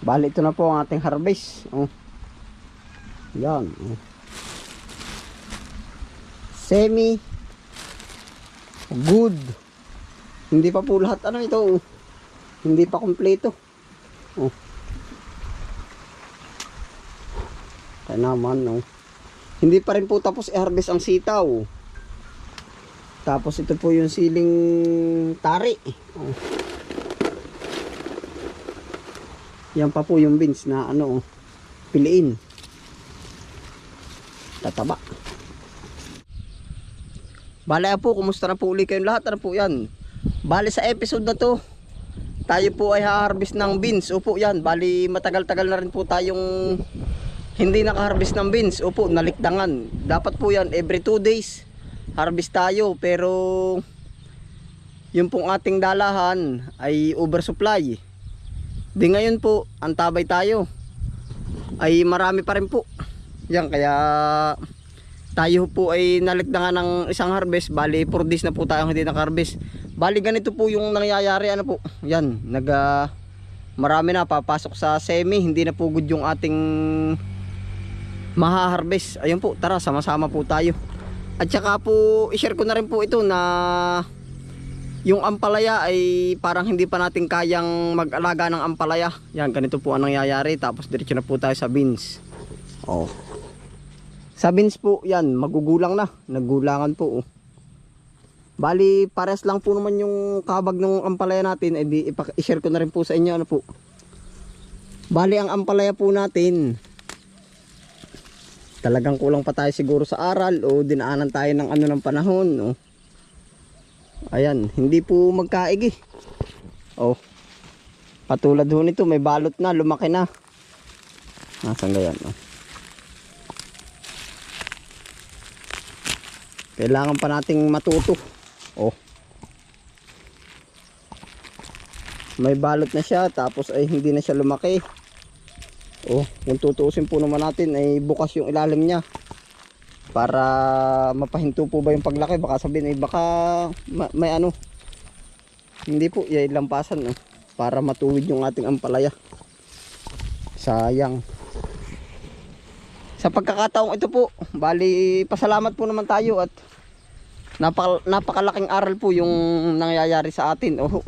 Bali ito na po ang ating harvest. Oh. Yan. Oh. Semi good. Hindi pa po lahat ano ito. oh. Hindi pa kompleto. Oh. Kaya naman, no. Hindi pa rin po tapos i-harvest ang sitaw. Tapos ito po yung siling tari. Oh. Yan pa po yung beans na ano, oh, piliin. Tataba. Bale po, kumusta na po uli kayong lahat? Ano po yan? Bale sa episode na to, tayo po ay ha-harvest ng beans. Opo yan, bali matagal-tagal na rin po tayong hindi naka-harvest ng beans. Opo, nalikdangan. Dapat po yan every 2 days harvest tayo. Pero yung pong ating dalahan ay oversupply. Di ngayon po, ang tabay tayo ay marami pa rin po. Yan, kaya tayo po ay nalikdangan ng isang harvest. Bali, 4 days na po tayo hindi naka-harvest. Bali, ganito po yung nangyayari. Ano po? Yan, nag, ah, marami na papasok sa semi. Hindi na po good yung ating maha-harvest. Ayun po, tara, sama-sama po tayo. At saka po, i-share ko na rin po ito na yung ampalaya ay parang hindi pa natin kayang mag-alaga ng ampalaya. Yan, ganito po ang nangyayari. Tapos diretso na po tayo sa beans. Oh. Sa beans po, yan, magugulang na. Naggulangan po. Oh. Bali, pares lang po naman yung kabag ng ampalaya natin. Eh, di, ipa- i-share ko na rin po sa inyo. Ano po. Bali, ang ampalaya po natin, talagang kulang pa tayo siguro sa aral o dinaanan tayo ng ano ng panahon. Oh. Ayan, hindi po magkaig eh. Oh. Patulad ho nito, may balot na, lumaki na. Nasaan ganyan? Oh. Kailangan pa nating matuto. Oh. May balot na siya, tapos ay hindi na siya lumaki. Oh, kung tutuusin po naman natin ay bukas yung ilalim niya para mapahinto po ba yung paglaki? Baka sabihin ay baka ma- may ano. Hindi po yay lampasan no? para matuwid yung ating ampalaya. Sayang. Sa pagkakataong ito po bali pasalamat po naman tayo at napaka, napakalaking aral po yung nangyayari sa atin. Oh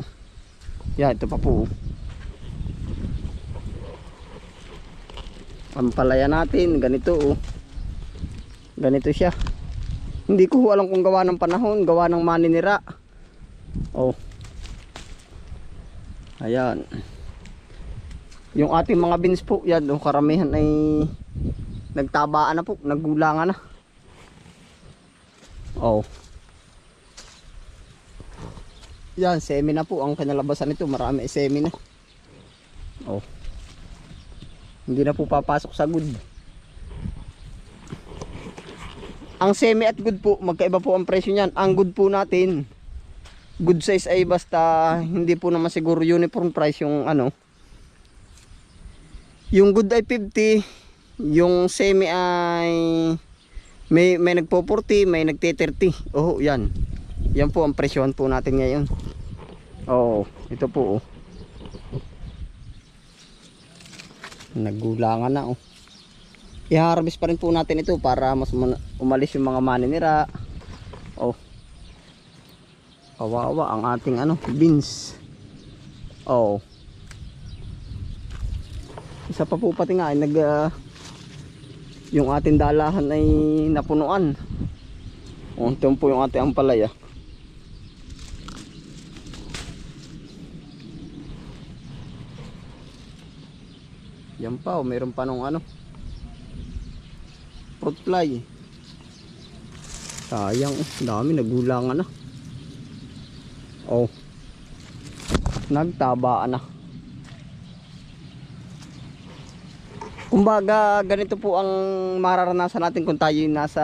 yan ito pa po. Ampalaya natin ganito oh ganito siya. Hindi ko alam kung gawa ng panahon gawa ng maninira oh. Ayan. Yung ating mga beans po yan oh, karamihan ay nagtabaan na po naggulangan na. Oh. Yan semi na po ang kinalabasan nito marami semi na. Oh. Hindi na po papasok sa good ang semi at good po, magkaiba po ang presyo niyan. Ang good po natin, good size ay basta hindi po naman siguro uniform price yung ano. Yung good ay 50, yung semi ay may may nagpo 40, may nagte 30. Oh, yan. Yan po ang presyohan po natin ngayon. Oh, ito po oh. Naggulangan na oh i-harvest pa rin po natin ito para mas umalis yung mga maninira oh. Kawawa ang ating ano beans. Oh. Isa pa po pati nga nag ah, yung ating dalahan ay napunuan. Oh ito po yung ating ampalaya yan pa oh. Mayroon pa nung ano fruit fly. Sayang oh, dami nagulangan na. Oh. Nagtabaan na. Kumbaga ganito po ang mararanasan natin kung tayo nasa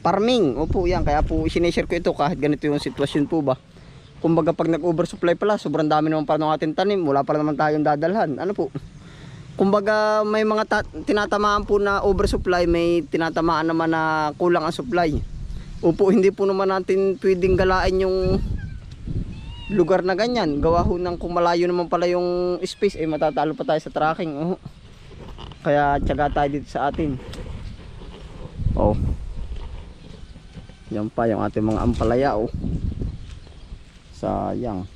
farming. Opo yan. Kaya po sineshare ko ito kahit ganito yung sitwasyon po ba. Kumbaga pag nag oversupply pala sobrang dami naman pa ng ating tanim. Wala pa naman tayong dadalhan. Ano po kumbaga may mga ta- tinatamaan po na oversupply, may tinatamaan naman na kulang ang supply. Upo, hindi po naman natin pwedeng galain yung lugar na ganyan. Gawa ho ng kung malayo naman pala yung space, eh matatalo pa tayo sa tracking. Oh. Kaya tiyaga tayo dito sa atin. Oh. Yan pa yung ating mga ampalaya oh. Sayang.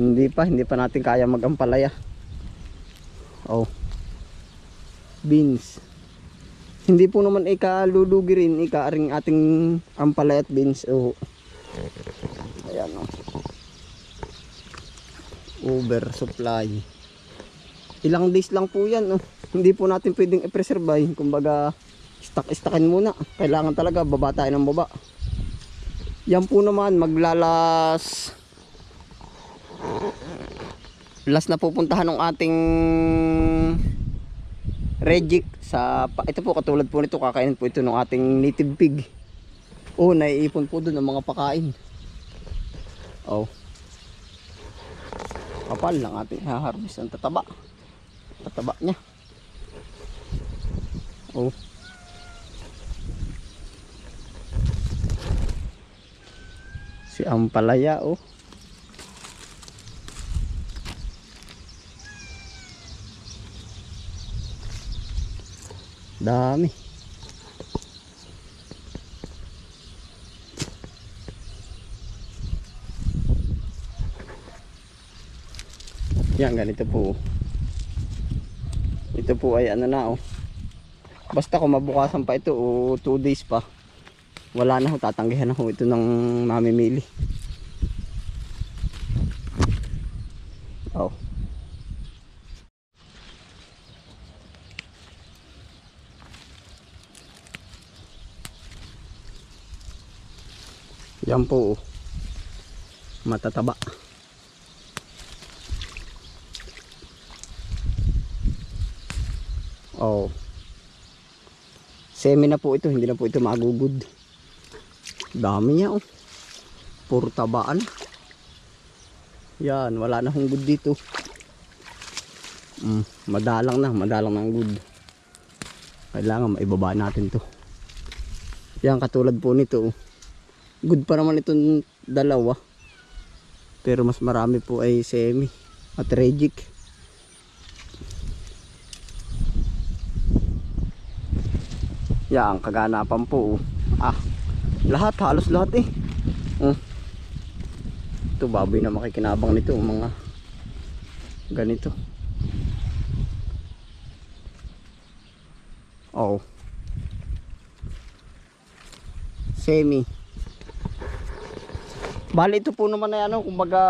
Hindi pa, hindi pa natin kaya mag-ampalaya. Oh. Beans. Hindi po naman ikalulugi rin, ika-aring ating ampalaya at beans. Oh. Ayan oh. Over supply. Ilang days lang po yan. Oh. Hindi po natin pwedeng i-preserve. ay. Kumbaga, stock-stockin muna. Kailangan talaga baba tayo ng baba. Yan po naman, maglalas last na pupuntahan ng ating rejik sa ito po katulad po nito kakainin po ito ng ating native pig. Oh naiipon po doon ng mga pakain. Oh. Kapal lang ating haharvest ang tataba. Tataba niya. Oh. Si Ampalaya oh Dami. Yan, ganito po. Ito po ay ano na oh. Basta kung mabukasan pa ito o 2 days pa. Wala na ho, tatanggihan na ito ng mamimili. Oh. Yan po. oh. Matataba. Oh. Semi na po ito, hindi na po ito magugod. Dami niya oh. Puro tabaan. Yan, wala na hong good dito. Mm, madalang na, madalang na ang good. Kailangan maibaba natin to. Yan, katulad po nito oh. Good pa naman itong dalawa. Pero mas marami po ay semi at regic. Yan, kaganapan po. oh. Ah, lahat, halos lahat eh. Oh. Ito, baboy na makikinabang nito. Mga ganito. Oo. Semi. Bali ito po naman ay ano, kumbaga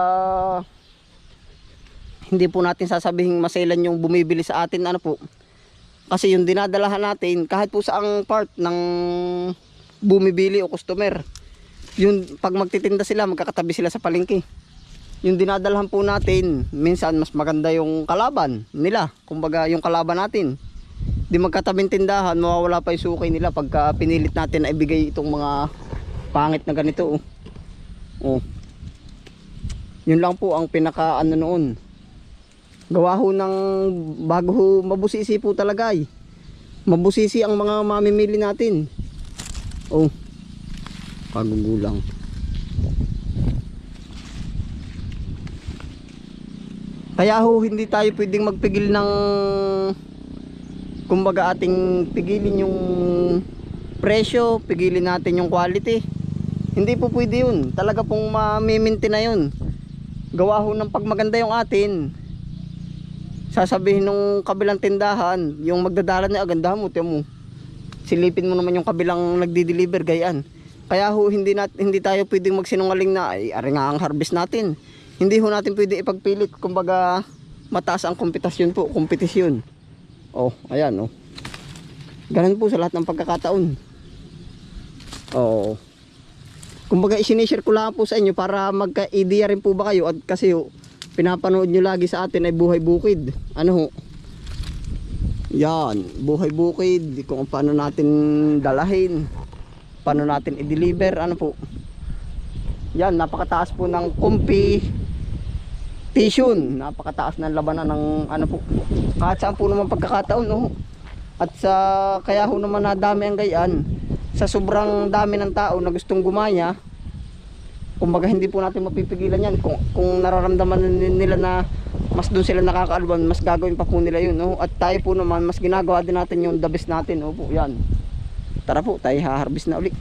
hindi po natin sasabihin maselan yung bumibili sa atin ano po. Kasi yung dinadalahan natin kahit po sa ang part ng bumibili o customer. Yung pag magtitinda sila, magkakatabi sila sa palengke. Yung dinadalahan po natin, minsan mas maganda yung kalaban nila. Kumbaga yung kalaban natin. Di magkatabing tindahan, mawawala pa yung sukay nila pagka pinilit natin na ibigay itong mga pangit na ganito. Oh. Oh. Yun lang po ang pinaka ano noon. Gawa ho ng bago ho mabusisi po talaga ay. Mabusisi ang mga mamimili natin. Oh. Kagugulang. Kaya ho hindi tayo pwedeng magpigil ng kumbaga ating pigilin yung presyo, pigilin natin yung quality. Hindi po pwede yun. Talaga pong mamiminti na yun. Gawa ho ng pag maganda yung atin. Sasabihin nung kabilang tindahan, yung magdadala na aganda mo, tiyan mo. Silipin mo naman yung kabilang nagdi-deliver gayaan. Kaya ho hindi nat hindi tayo pwedeng magsinungaling na ay ari nga ang harvest natin. Hindi ho natin pwede ipagpilit kumbaga mataas ang kompetisyon po, kompetisyon. Oh, ayan oh. Ganun po sa lahat ng pagkakataon. Oo. Kumbaga isinishare ko lang po sa inyo para magka-idea rin po ba kayo at kasi ho, pinapanood nyo lagi sa atin ay buhay bukid. Ano ho? Yan, buhay bukid, kung paano natin dalahin, paano natin i-deliver, ano po. Yan, napakataas po ng competition, napakataas ng labanan ng ano po. Kahit saan po naman pagkakataon, no? At sa kaya ho naman nadami ang gayaan sa sobrang dami ng tao na gustong gumaya, kumbaga hindi po natin mapipigilan yan. Kung, kung nararamdaman nila na mas doon sila nakakaalwan, mas gagawin pa po nila yun. No? At tayo po naman, mas ginagawa din natin yung the best natin. Opo, yan. Tara po, tayo haharbis na ulit.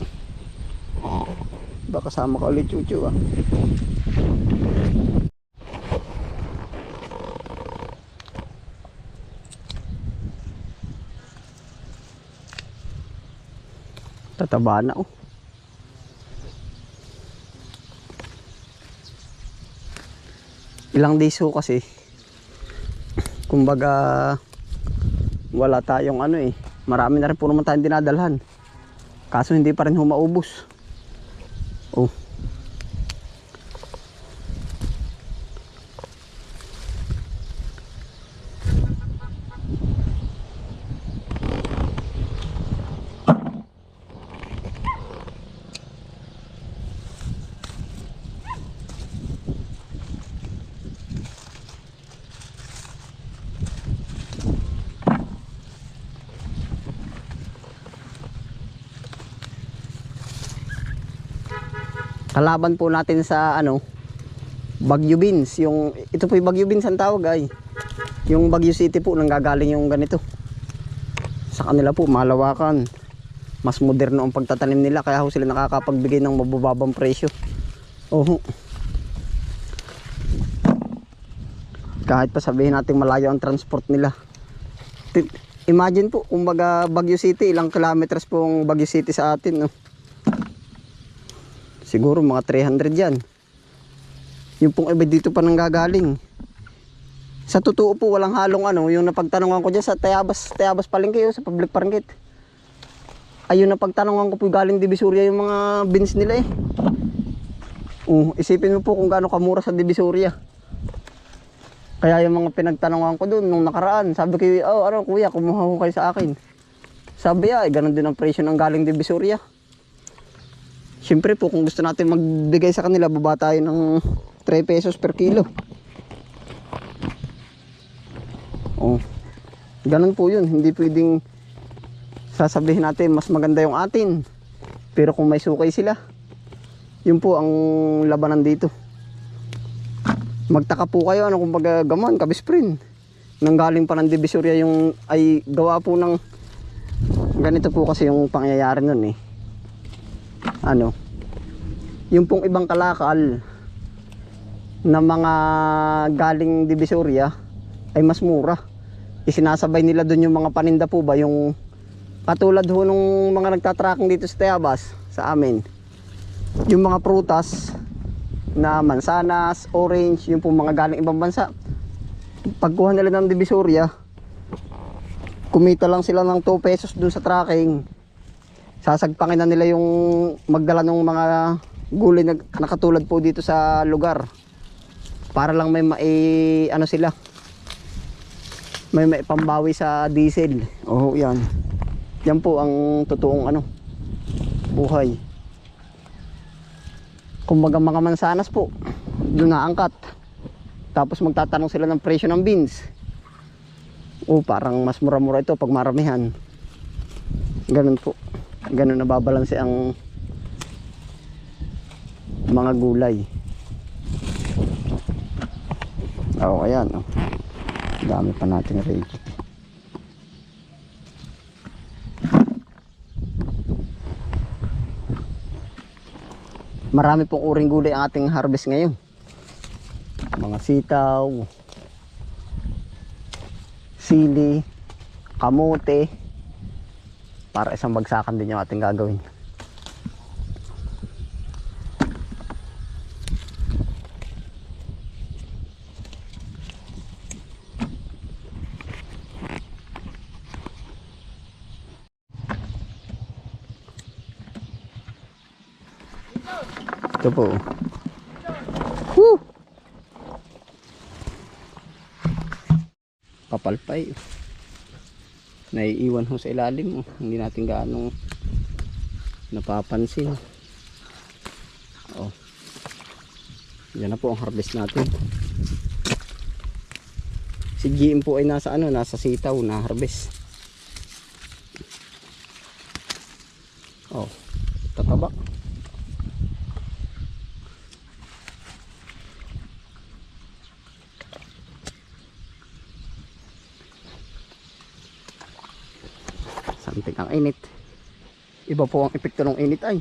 Baka kasama ka ulit, Chuchu ah. Tataba na oh. Ilang days ho kasi. Kumbaga wala tayong ano eh. Marami na rin po naman tayong dinadalhan. Kaso hindi pa rin ho maubos. Oh. Kalaban po natin sa ano Bagyo Beans, yung ito po yung Bagyo Beans ang tawag ay. Yung Bagyo City po nanggagaling yung ganito. Sa kanila po malawakan. Mas moderno ang pagtatanim nila kaya ho sila nakakapagbigay ng mabababang presyo. Oho. Kahit pa sabihin natin malayo ang transport nila. Imagine po, kumbaga Bagyo City, ilang kilometers po ang Bagyo City sa atin. No? Siguro mga 300 yan. Yung pong iba dito pa nanggagaling. Sa totoo po, walang halong ano, yung napagtanungan ko dyan sa Tayabas, Tayabas Palengke, sa public market. Ayun napagtanungan ko po galing Divisoria yung mga beans nila eh. Uh, isipin mo po kung gaano kamura sa Divisoria. Kaya yung mga pinagtanungan ko doon nung nakaraan, sabi ko, oh ano kuya, kumuha ko kayo sa akin. Sabi ay, ganun din ang presyo ng galing Divisoria. Siyempre po, kung gusto natin magbigay sa kanila, baba tayo ng 3 pesos per kilo. Oh. Ganun po yun. Hindi pwedeng sasabihin natin mas maganda yung atin. Pero kung may sukay sila, yun po ang labanan dito. Magtaka po kayo, ano kung gaman, kabisprin. Nanggaling pa ng Divisoria yung ay gawa po ng ganito po kasi yung pangyayari nun eh ano? Yung pong ibang kalakal na mga galing Divisoria ay mas mura. Isinasabay nila doon yung mga paninda po ba? Yung katulad ho nung mga nagtatracking dito sa Tayabas sa amin. Yung mga prutas na mansanas, orange yung po mga galing ibang bansa. Pagkuha nila ng Divisoria kumita lang sila ng 2 pesos dun sa tracking sasagpangin na nila yung magdala ng mga gulay na nakatulad po dito sa lugar. Para lang may mai ano sila? May may pambawi sa diesel. Oh yan. Yan po ang totoong ano buhay. Kumbaga mga mansanas po doon naangkat. Tapos magtatanong sila ng presyo ng beans. Oh parang mas mura-mura ito pag maramihan. Ganun po ganun nababalanse ang mga gulay. Oh ayan oh. dami pa natin ready marami pong uring gulay ang ating harvest ngayon. Mga sitaw sili kamote para isang bagsakan din yung ating gagawin. Ito po. Woo! kapalpay naiiwan ho sa ilalim oh. hindi natin gaano napapansin. Oh. Yan na po ang harvest natin. Si GM po ay nasa ano nasa sitaw na harvest. Oh Unting ang init. Iba po ang epekto ng init ay.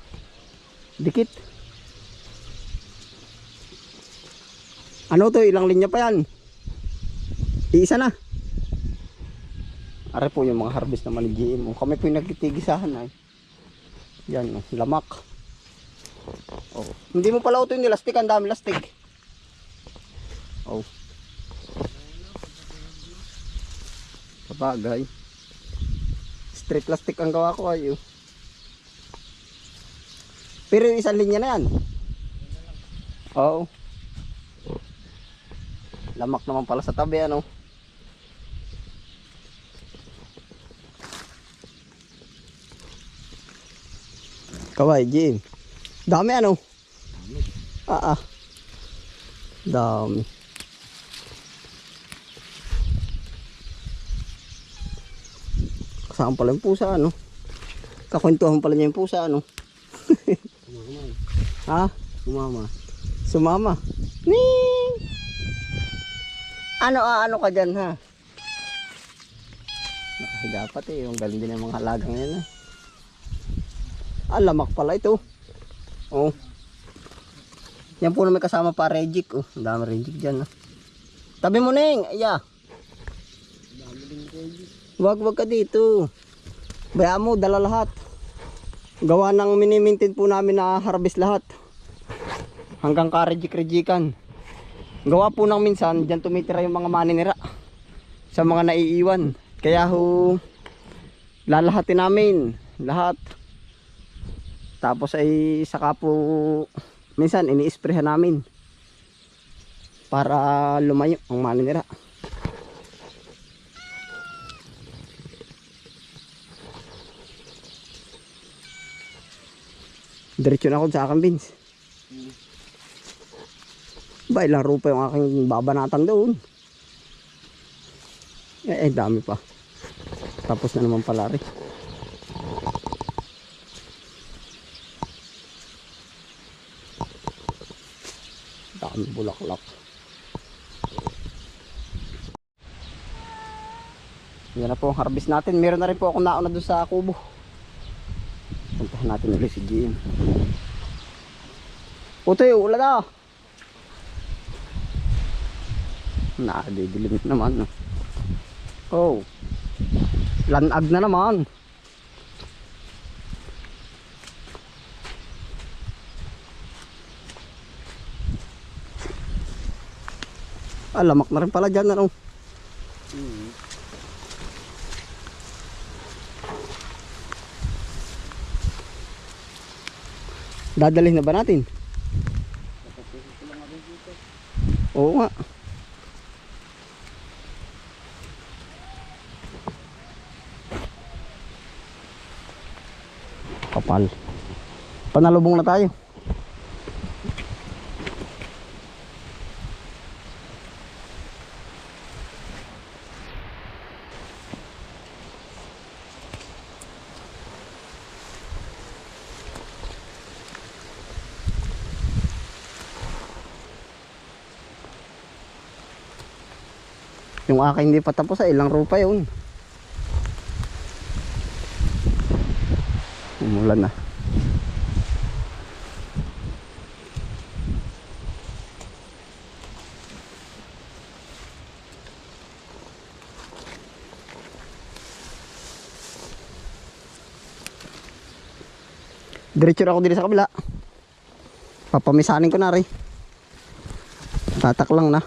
Dikit. Ano to? Ilang linya pa yan? Iisa na. Are po yung mga harvest naman ni GM. Kami po yung nagtitigisahan ay. Yan, oh, lamak. Oh. Hindi mo pala ito yung nilastik. Ang dami lastik. Oh. Sabagay. Straight plastic ang gawa ko ay. oh. Pero yung isang linya na yan. Oo. Lamak naman pala sa tabi ano. Kawai, Jim. Dami ano? Ah, ah. Dami. Kasama pala yung pusa ano? Kakwentuhan pala niya yung pusa ano? Ha? Sumama. Sumama. Ning! Ano ah, ano ka dyan ha? Nakahiga pati. Yung galing din yung mga halagang yan ha. Ah, lamak pala ito. Oh. Yan po na may kasama pa rejik. Oh, ang dami rejik dyan ha. Tabi mo ning, iya. Wag wag ka dito. Bayaan mo, dala lahat. Gawa ng minimintin po namin na harvest lahat. Hanggang karejik-rejikan. Gawa po ng minsan, dyan tumitira yung mga maninira. Sa mga naiiwan. Kaya ho, lalahatin namin. Lahat. Tapos ay saka po, minsan ini-sprayhan namin. Para lumayo ang maninira. Diretso na ako sa akin, Vince. Ba, ilang rupa yung aking babanatan doon. Eh, eh, dami pa. Tapos na naman pala rin. Dami bulaklak. Yan na po ang harvest natin. Meron na rin po ako nauna doon sa kubo. Puntahan natin ulit si GM. Utoy, ulan na. Nakadidilim naman. Oh. Lanag na naman. Alamak na rin pala dyan. Ano? Dadalhin na ba natin? Oo nga. Kapal. Panalubong na tayo. Yung akin hindi pa tapos ay ilang rupa yun. Umulan na. Diretso ako dito sa kabila. Papamisanin ko na rin. Tatak lang na.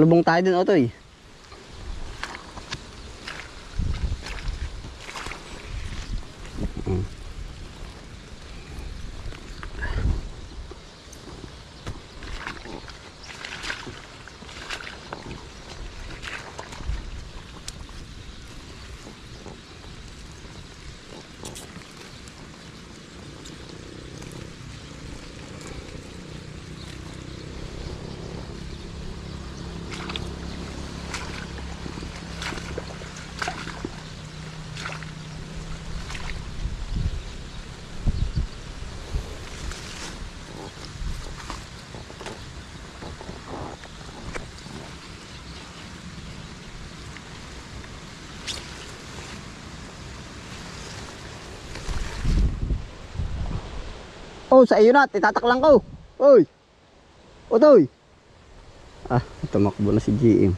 Salubong tayo dun, Otoy. Sa iyo na, titataklang ko. Oy. Otoy. Ah, tumakbo na si GM.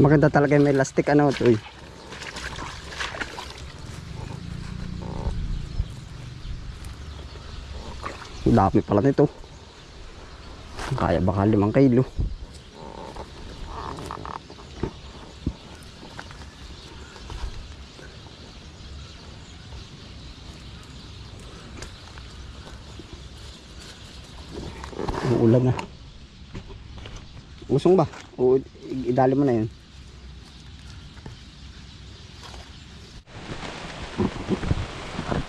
Maganda talaga yung may elastic ano to eh. Dami pala nito. Kaya baka limang kilo. Uulan na. Usong ba? O idali mo na yun.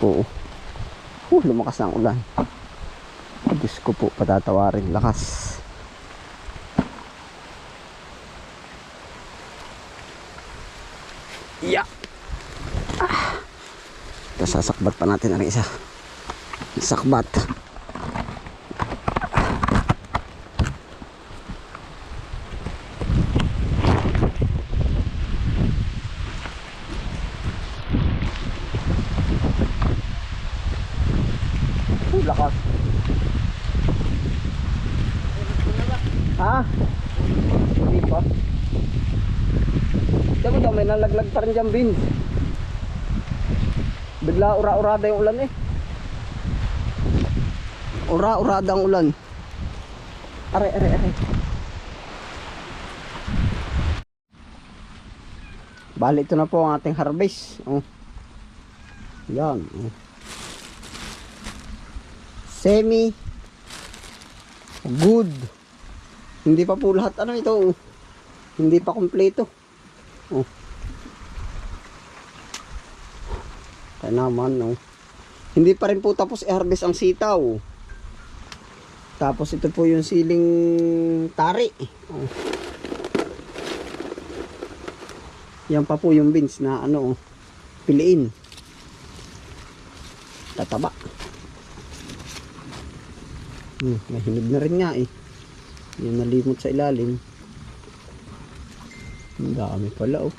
Po. Uh, lumakas na ang ulan. Diyos ko po, patatawarin. Lakas. Yeah. Ah. Ito, sasakbat pa natin ang isa. Sakbat. Uy, lakas. Ha? Hindi pa. Diyan mo daw, may nalaglag pa rin dyan, Bin. Bigla ura-urada yung ulan eh. Ura-urada ang ulan. Are, are, are. Bali, ito na po ang ating harvest. Oh. Yan. Oh semi good hindi pa po lahat ano ito oh. hindi pa kompleto oh. Naman no hindi pa rin po tapos i-harvest ang sitaw tapos ito po yung siling tari oh. yan pa po yung beans na ano piliin tataba Hmm, may hinog na rin nga eh. Yung nalimot sa ilalim. Ang dami pala oh.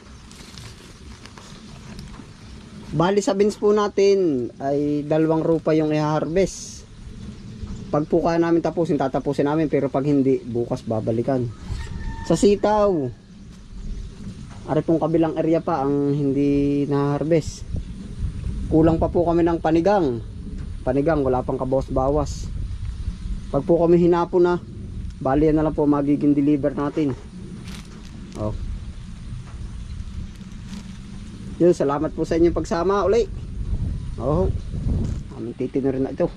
Bali sa bins po natin ay dalawang rupa yung i-harvest. Pag po kaya namin tapusin, tatapusin namin. Pero pag hindi, bukas babalikan. Sa sitaw, ari pong kabilang area pa ang hindi na-harvest. Kulang pa po kami ng panigang. Panigang, wala pang kabawas-bawas. Pag po kami hinapo na, bali na lang po magiging deliver natin. Oh. Yun, salamat po sa inyong pagsama uli. Oh. Aming titino rin na ito.